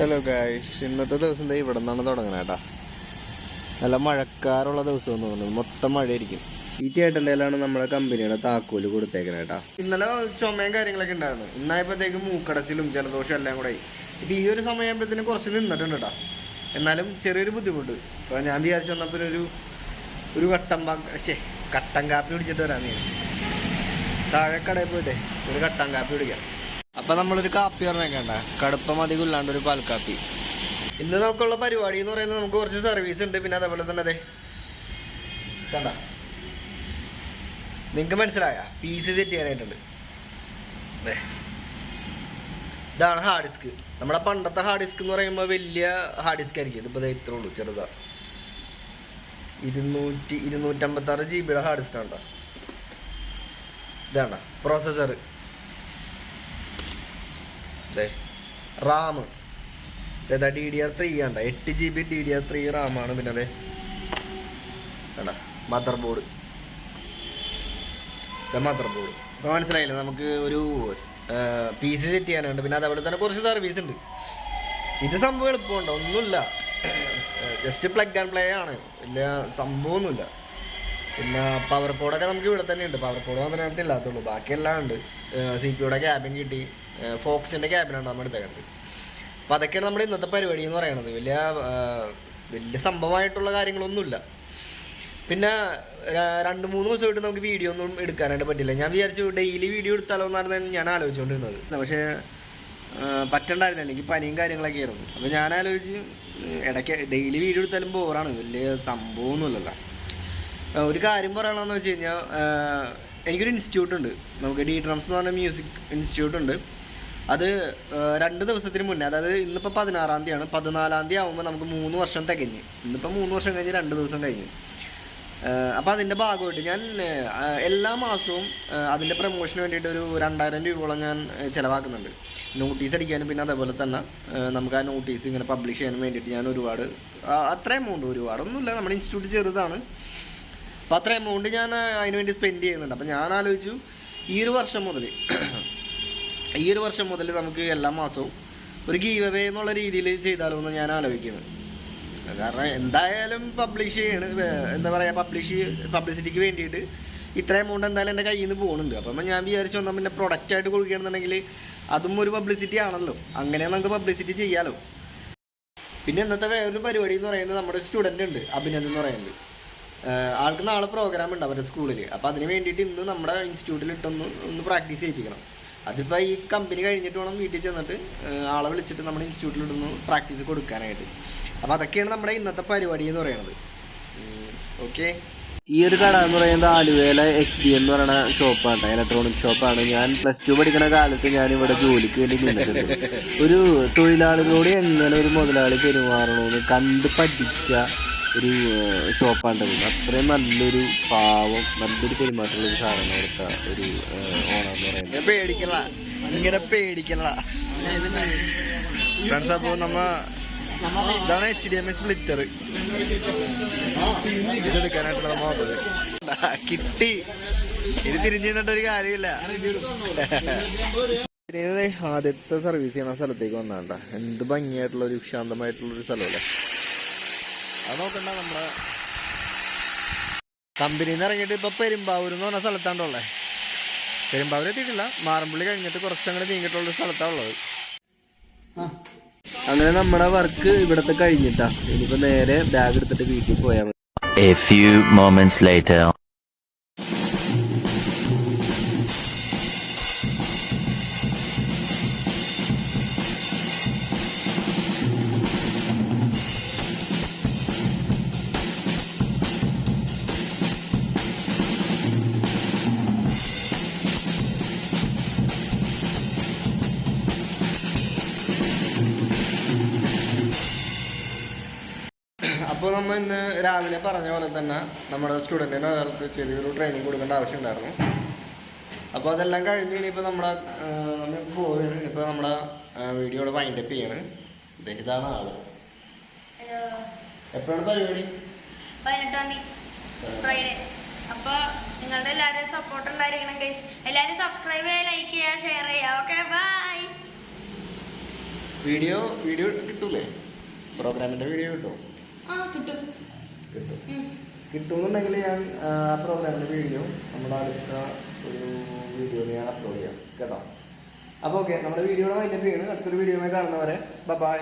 Hello guys ഇന്നത്തെ ദിവസം ദേ ഇവിടെ നിന്നാണ് തുടങ്ങണ കേട്ടാ നല്ല മഴക്കാറുള്ള ദിവസം എന്ന് തോന്നുന്നു. മൊത്തം മഴയായിരിക്കും. ഈ ചേട്ടന്റെ കയ്യിലാണ് നമ്മുടെ കമ്പനിയുടെ താക്കോൽ കൊടുത്തേക്കണേ കേട്ടാ ഇന്നലെ ചുമയും കാര്യങ്ങളൊക്കെ ഉണ്ടായിരുന്നു. ഇന്നായപ്പോഴത്തേക്ക് മൂക്കടച്ചിലും ജലദോഷം എല്ലാം കൂടെ ഇപ്പം ഈ ഒരു സമയമാകുമ്പോഴത്തേനും കുറച്ച് നിന്നിട്ടുണ്ട് കേട്ടാ എന്നാലും ചെറിയൊരു ബുദ്ധിമുട്ട്. അപ്പോൾ ഞാൻ വിചാരിച്ചു വന്നപ്പോൾ ഒരു ഒരു കട്ടൻ പക്ഷേ കട്ടൻ കാപ്പി കുടിച്ചിട്ട് വരാമെന്ന് വിചാരിച്ചു. താഴെ കടയിൽ പോയിട്ടേ ഒരു കട്ടൻ കാപ്പി കുടിക്കാം. അപ്പൊ നമ്മളൊരു കാപ്പി പറഞ്ഞേക്കണ്ട കടുപ്പം അധികം ഇല്ലാണ്ട് ഒരു പാൽക്കാപ്പി ഇന്ന് നമുക്കുള്ള പരിപാടി എന്ന് പറയുന്നത് നമുക്ക് കുറച്ച് സർവീസ് ഉണ്ട്. പിന്നെ അതേപോലെ തന്നെ അതെ കണ്ട? നിങ്ങക്ക് മനസ്സിലായ? പീസ് സെറ്റ് ചെയ്യാനായിട്ടുണ്ട്. ദേ. ഇതാണ് ഹാർഡ് ഡിസ്ക് നമ്മുടെ പണ്ടത്തെ ഹാർഡ് ഡിസ്ക് എന്ന് പറയുമ്പോൾ വലിയ ഹാർഡ് ഡിസ്ക് ആയിരിക്കും. ഇതിപ്പോൾ ഇത്രേ ഉള്ളൂ ചെറുതാ. ഇരുന്നൂറ്റി ഇരുന്നൂറ്റമ്പത്താറ് ജി ബിയുടെ ഹാർഡ് ഡിസ്ക് ആണ് ഇതാണ് പ്രോസസ്സർ റാം. ഇതാ ഡി ഡി ആർ ത്രീ ആണ്ട എട്ട് G B D D R three റാമാണ് പിന്നെ അതെ മദർ ബോർഡ് മദർ ബോർഡ് ഇപ്പോൾ മനസ്സിലായില്ലേ? നമുക്ക് ഒരു പി സി സെറ്റ് ചെയ്യാനുണ്ട്. പിന്നെ അതേപോലെ തന്നെ കുറച്ച് സർവീസ് ഉണ്ട്. ഇത് സംഭവം എളുപ്പമുണ്ട്. ഒന്നുമില്ല. ജസ്റ്റ് പ്ലഗ് ആൻഡ് പ്ലേ ആണ്. വലിയ സംഭവമൊന്നുമില്ല. പിന്നെ പവർ കോഡൊക്കെ നമുക്ക് ഇവിടെ തന്നെ ഉണ്ട്. പവർ കോഡ് മാത്രമേ ഇല്ലാത്തുള്ളൂ. ബാക്കിയെല്ലാം ഉണ്ട്. സി പിയുടെ ക്യാബിൻ കിട്ടി. ഫോക്സിന്റെ ക്യാബിനാണ് നമ്മൾ എടുത്തേക്കുന്നത് അപ്പോൾ അതൊക്കെയാണ് നമ്മുടെ ഇന്നത്തെ പരിപാടി എന്ന് പറയുന്നത്. വലിയ വലിയ സംഭവമായിട്ടുള്ള കാര്യങ്ങളൊന്നുമില്ല. പിന്നെ രണ്ട് മൂന്ന് ദിവസമായിട്ട് നമുക്ക് വീഡിയോ ഒന്നും എടുക്കാനായിട്ട് പറ്റില്ല. ഞാൻ വിചാരിച്ചു ഡെയിലി വീഡിയോ എടുത്താലോ എന്നായിരുന്നു ഞാൻ ആലോചിച്ചുകൊണ്ടിരുന്നത്. പക്ഷേ പറ്റണ്ടായിരുന്നു എനിക്ക് പനിയും കാര്യങ്ങളൊക്കെ ആയിരുന്നു. അപ്പോൾ ഞാൻ ആലോചിച്ച് ഇടയ്ക്ക് ഡെയിലി വീഡിയോ എടുത്താലും ബോറാണ് വലിയ സംഭവമൊന്നുമില്ലല്ലോ. ഒരു കാര്യം പറയണമെന്ന് വെച്ച് കഴിഞ്ഞാൽ എനിക്കൊരു ഇൻസ്റ്റിറ്റ്യൂട്ട് ഉണ്ട്. നമുക്ക് ഡി ഡ്രംസ് എന്ന് പറഞ്ഞ മ്യൂസിക് ഇൻസ്റ്റിറ്റ്യൂട്ട് ഉണ്ട്. അത് രണ്ട് ദിവസത്തിന് മുന്നേ അതായത് ഇന്നിപ്പോൾ പതിനാറാം തീയതിയാണ്. പതിനാലാം തീയതി ആകുമ്പോൾ നമുക്ക് മൂന്ന് വർഷം തികഞ്ഞ്. ഇന്നിപ്പോൾ മൂന്ന് വർഷം കഴിഞ്ഞ് രണ്ട് ദിവസം കഴിഞ്ഞ്. അപ്പോൾ അതിന്റെ ഭാഗമായിട്ട് ഞാൻ എല്ലാ മാസവും അതിന്റെ പ്രൊമോഷന് വേണ്ടിയിട്ട് ഒരു രണ്ടായിരം രൂപയോളം ഞാൻ ചിലവാക്കുന്നുണ്ട്. നോട്ടീസ് അടിക്കാനും പിന്നെ അതേപോലെ തന്നെ നമുക്ക് ആ നോട്ടീസ് ഇങ്ങനെ പബ്ലിഷ് ചെയ്യാനും വേണ്ടിയിട്ട് ഞാൻ ഒരുപാട് അത്ര എമൗണ്ട് ഒരുപാടൊന്നുമില്ല നമ്മുടെ ഇൻസ്റ്റിറ്റ്യൂട്ട് ചെറുതാണ്. അപ്പോൾ അത്ര എമൗണ്ട് ഞാൻ അതിന് വേണ്ടി സ്പെൻഡ് ചെയ്യുന്നുണ്ട്. അപ്പോൾ ഞാൻ ആലോചിച്ചു ഈ ഒരു വർഷം മുതൽ ഈ ഒരു വർഷം മുതൽ നമുക്ക് എല്ലാ മാസവും ഒരു ഗീവ് അവേ എന്നുള്ള രീതിയിൽ ചെയ്താലോ എന്ന് ഞാൻ ആലോചിക്കുന്നത് കാരണം എന്തായാലും പബ്ലിഷ് ചെയ്യണ് എന്താ പറയുക പബ്ലിഷ് പബ്ലിസിറ്റിക്ക് വേണ്ടിയിട്ട് ഇത്ര എമൗണ്ട് എന്തായാലും എന്റെ കയ്യിൽ നിന്ന് പോകുന്നുണ്ട് അപ്പം ഞാൻ വിചാരിച്ചു വന്നാൽ പിന്നെ പ്രൊഡക്റ്റ് ആയിട്ട് കൊടുക്കുകയാണെന്നുണ്ടെങ്കിൽ അതും ഒരു പബ്ലിസിറ്റി ആണല്ലോ. അങ്ങനെ നമുക്ക് പബ്ലിസിറ്റി ചെയ്യാമല്ലോ പിന്നെ ഇന്നത്തെ വേറൊരു പരിപാടി എന്ന് പറയുന്നത് നമ്മുടെ സ്റ്റുഡന്റ് ഉണ്ട് അഭിനന്ദൻ എന്ന് പറയുന്നത്. ആൾക്ക് നാളെ പ്രോഗ്രാം ഉണ്ട് അവരുടെ സ്കൂളിൽ അപ്പോൾ അതിന് വേണ്ടിയിട്ട് ഇന്ന് നമ്മുടെ ഇൻസ്റ്റിറ്റ്യൂട്ടിൽ ഇട്ടൊന്ന് ഒന്ന് പ്രാക്ടീസ് ചെയ്യിപ്പിക്കണം. അതിപ്പോൾ ഈ കമ്പനി കഴിഞ്ഞിട്ട് വേണം വീട്ടിൽ ചെന്നിട്ട് ആളെ വിളിച്ചിട്ട് നമ്മുടെ ഇൻസ്റ്റിറ്റ്യൂട്ടിൽ ഇട്ടൊന്ന് പ്രാക്ടീസ് കൊടുക്കാനായിട്ട്. അപ്പോൾ അതൊക്കെയാണ് നമ്മുടെ ഇന്നത്തെ പരിപാടി എന്ന് പറയുന്നത്. ഓക്കെ? ഈ ഒരു കട എന്ന് പറയുന്നത് ആലുവേല എക്സ് ബി എന്ന് പറയുന്ന ഷോപ്പാണ് ഇലക്ട്രോണിക് ഷോപ്പാണ് ഞാൻ പ്ലസ് ടു പഠിക്കുന്ന കാലത്ത് ഞാൻ ഇവിടെ ജോലിക്ക് വേണ്ടി നിന്നിട്ടുണ്ട്. ഒരു തൊഴിലാളികളോട് എങ്ങനെ ഒരു മുതലാളി പെരുമാറണമെന്ന് കണ്ട് പഠിച്ച ഒരു ഷോപ്പാണ് അത്രയും നല്ലൊരു പാവം നല്ലൊരു പെരുമാറ്റമുള്ള ഒരു സാധനം അവിടുത്തെ ഒരു ഓണർ എന്ന് പറയുന്നത്. ഇങ്ങനെ പേടിക്കല. ഫ്രണ്ട്സ് അപ്പോൾ നമ്മ ഇതാണ് H D M S splitter ഇതെടുക്കാനായിട്ടുള്ള നമ്മ വന്നത്. കിട്ടി. ഇത് തിരിഞ്ഞു നിന്നിട്ട് ഒരു കാര്യമില്ല. ആദ്യത്തെ സർവീസ് ചെയ്യണ സ്ഥലത്തേക്ക് വന്നാണ്ട എന്ത് ഭംഗിയായിട്ടുള്ള ഒരു ശാന്തമായിട്ടുള്ള ഒരു സ്ഥലമല്ലേ അത് നോക്കണ്ട നമ്മളെ. കമ്പനിയിൽ നിന്ന് ഇറങ്ങിയിട്ട് ഇപ്പൊ പെരുമ്പാവൂർ എന്ന് പറഞ്ഞ സ്ഥലത്താണ്ടുള്ളത് പെരുമ്പാവൂർ എത്തിയിട്ടില്ല. മാറമ്പള്ളി കഴിഞ്ഞിട്ട് കുറച്ചങ്ങനെ നീങ്ങിയിട്ടുള്ള സ്ഥലത്താണുള്ളത് ഉള്ളത്. അങ്ങനെ നമ്മുടെ വർക്ക് ഇവിടത്തെ കഴിഞ്ഞിട്ടാ. ഇനിയിപ്പോ നേരെ ബാഗ് എടുത്തിട്ട് വീട്ടിൽ പോയാൽ മതി. അപ്പോൾ നമ്മൾ ഇന്ന് രാവിലെ പറഞ്ഞ പോലെ തന്നെ നമ്മുടെ സ്റ്റുഡന്റിന് ഒരാൾക്ക് ചെറിയൊരു ട്രെയിനിങ് കൊടുക്കേണ്ട ആവശ്യമുണ്ടായിരുന്നു. അപ്പോൾ അതെല്ലാം കഴിഞ്ഞ് ഇനിയിപ്പോൾ നമ്മുടെ നമ്മൾ പോവുകയാണ് ഇപ്പോൾ നമ്മുടെ വീഡിയോ വൈൻഡ് അപ്പ് ചെയ്യാണ്. ഇതാണ് ആൾ. എപ്പോഴാണ് പരിപാടി? പതിനെട്ടാം തീയതി. ഫ്രൈഡേ അപ്പോൾ നിങ്ങളുടെ എല്ലാവരും സപ്പോർട്ട് ഉണ്ടായിരിക്കണം ഗൈസ് എല്ലാവരും സബ്സ്ക്രൈബ് ചെയ്യുക ലൈക്ക് ചെയ്യുക ഷെയർ ചെയ്യുക. ഓക്കെ ബൈ വീഡിയോ വീഡിയോ കിട്ടൂലേ? പ്രോഗ്രാമിന്റെ വീഡിയോ കിട്ടും. കിട്ടും. കിട്ടും. ഉം. കിട്ടുമെന്നുണ്ടെങ്കിൽ ഞാൻ ആ പ്രോഗ്രാമിന്റെ വീഡിയോ നമ്മുടെ അടുത്ത ഒരു വീഡിയോയിൽ ഞാൻ അപ്ലോഡ് ചെയ്യാം. കേട്ടോ? അപ്പോൾ ഓക്കെ നമ്മുടെ വീഡിയോയുടെ വൈൻഡപ്പ് ചെയ്യണം. അടുത്തൊരു വീഡിയോയിൽ കാണുന്നവരെ ബൈ